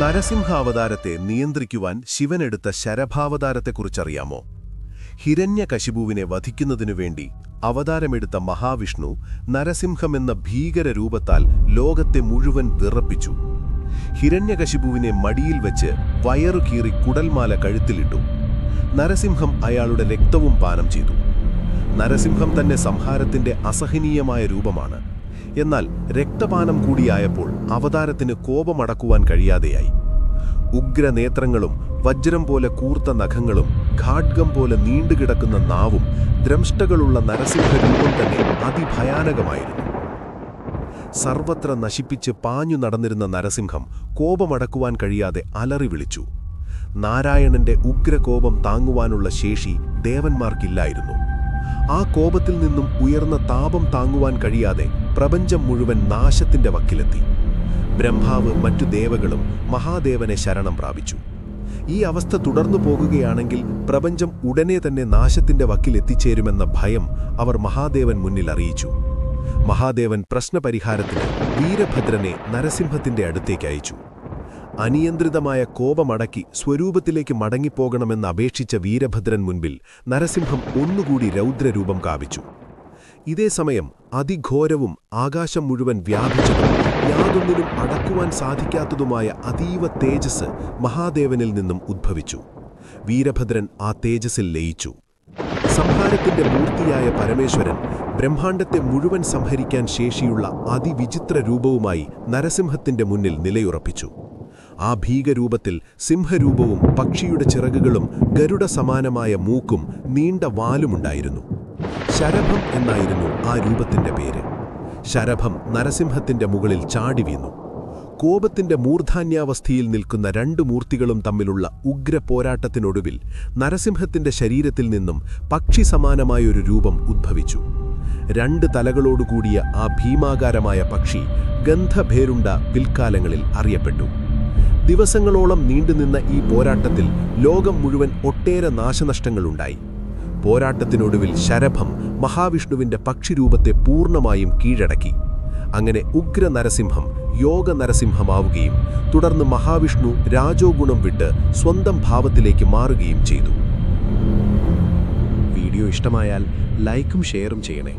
നരസിംഹാവതാരത്തെ നിയന്ത്രിക്കുവാൻ ശിവനെടുത്ത ശരഭാവതാരത്തെക്കുറിച്ചറിയാമോ? ഹിരണ്യകശിപുവിനെ വധിക്കുന്നതിനു വേണ്ടി അവതാരമെടുത്ത മഹാവിഷ്ണു നരസിംഹമെന്ന ഭീകര രൂപത്താൽ ലോകത്തെ മുഴുവൻ വിറപ്പിച്ചു. ഹിരണ്യകശിപുവിനെ മടിയിൽ വെച്ച് വയറു കീറി കുടൽമാല കഴുത്തിലിട്ടു. നരസിംഹം അയാളുടെ രക്തവും പാനം ചെയ്തു. നരസിംഹം തന്നെ സംഹാരത്തിന്റെ അസഹനീയമായ രൂപമാണ്. എന്നാൽ രക്തപാനം കൂടിയായപ്പോൾ അവതാരത്തിന് കോപമടക്കുവാൻ കഴിയാതെയായി. ഉഗ്രനേത്രങ്ങളും വജ്രം പോലെ കൂർത്ത നഖങ്ങളും ഖാഡ്ഗം പോലെ നീണ്ടുകിടക്കുന്ന നാവും ദ്രംഷ്ടകളുള്ള നരസിംഹ രൂപം തന്നെ അതിഭയാനകമായിരുന്നു. സർവത്ര നശിപ്പിച്ച് പാഞ്ഞു നടന്നിരുന്ന നരസിംഹം കോപമടക്കുവാൻ കഴിയാതെ അലറി വിളിച്ചു. നാരായണന്റെ ഉഗ്രകോപം താങ്ങുവാനുള്ള ശേഷി ദേവന്മാർക്കില്ലായിരുന്നു. ആ കോപത്തിൽ നിന്നും ഉയർന്ന താപം താങ്ങുവാൻ കഴിയാതെ പ്രപഞ്ചം മുഴുവൻ നാശത്തിന്റെ വക്കിലെത്തി. ബ്രഹ്മാവ് മറ്റു ദേവകളും മഹാദേവനെ ശരണം പ്രാപിച്ചു. ഈ അവസ്ഥ തുടർന്നു പോകുകയാണെങ്കിൽ പ്രപഞ്ചം ഉടനെ തന്നെ നാശത്തിന്റെ വക്കിൽ എത്തിച്ചേരുമെന്ന ഭയം അവർ മഹാദേവൻ മുന്നിൽ അറിയിച്ചു. മഹാദേവൻ പ്രശ്നപരിഹാരത്തിന് വീരഭദ്രനെ നരസിംഹത്തിന്റെ അടുത്തേക്ക് അയച്ചു. അനിയന്ത്രിതമായ കോപമടക്കി സ്വരൂപത്തിലേക്ക് മടങ്ങിപ്പോകണമെന്ന് അപേക്ഷിച്ച വീരഭദ്രൻ മുൻപിൽ നരസിംഹം ഒന്നുകൂടി രൗദ്രരൂപം കാവിച്ചു. ഇതേ സമയം അതിഘോരവും ആകാശം മുഴുവൻ വ്യാപിച്ചതും യാതൊന്നിനും അടക്കുവാൻ സാധിക്കാത്തതുമായ അതീവ തേജസ് മഹാദേവനിൽ നിന്നും ഉദ്ഭവിച്ചു. വീരഭദ്രൻ ആ തേജസ്സിൽ ലയിച്ചു. സംഹാരത്തിന്റെ മൂർത്തിയായ പരമേശ്വരൻ ബ്രഹ്മാണ്ടത്തെ മുഴുവൻ സംഹരിക്കാൻ ശേഷിയുള്ള അതിവിചിത്ര രൂപവുമായി നരസിംഹത്തിന്റെ മുന്നിൽ നിലയുറപ്പിച്ചു. ആ ഭീകരൂപത്തിൽ സിംഹരൂപവും പക്ഷിയുടെ ചിറകുകളും ഗരുഡ സമാനമായ മൂക്കും നീണ്ട വാലുമുണ്ടായിരുന്നു. ശരഭം എന്നായിരുന്നു ആ രൂപത്തിന്റെ പേര്. ശരഭം നരസിംഹത്തിന്റെ മുകളിൽ ചാടി വീണു. കോപത്തിന്റെ മൂർധാന്യാവസ്ഥയിൽ നിൽക്കുന്ന രണ്ട് മൂർത്തികളും തമ്മിലുള്ള ഉഗ്ര പോരാട്ടത്തിനൊടുവിൽ നരസിംഹത്തിന്റെ ശരീരത്തിൽ നിന്നും പക്ഷി സമാനമായൊരു രൂപം ഉദ്ഭവിച്ചു. രണ്ട് തലകളോടുകൂടിയ ആ ഭീമാകാരമായ പക്ഷി ഗന്ധഭേരുണ്ട പിൽക്കാലങ്ങളിൽ അറിയപ്പെട്ടു. ദിവസങ്ങളോളം നീണ്ടുനിന്ന ഈ പോരാട്ടത്തിൽ ലോകം മുഴുവൻ ഒട്ടേറെ നാശനഷ്ടങ്ങളുണ്ടായി. പോരാട്ടത്തിനൊടുവിൽ ശരഭം മഹാവിഷ്ണുവിന്റെ പക്ഷിരൂപത്തെ പൂർണമായും കീഴടക്കി. അങ്ങനെ ഉഗ്ര നരസിംഹം യോഗ നരസിംഹമാവുകയും തുടർന്ന് മഹാവിഷ്ണു രാജോഗുണം വിട്ട് സ്വന്തം ഭാവത്തിലേക്ക് മാറുകയും ചെയ്തു. വീഡിയോ ഇഷ്ടമായാൽ ലൈക്കും ഷെയറും ചെയ്യണേ.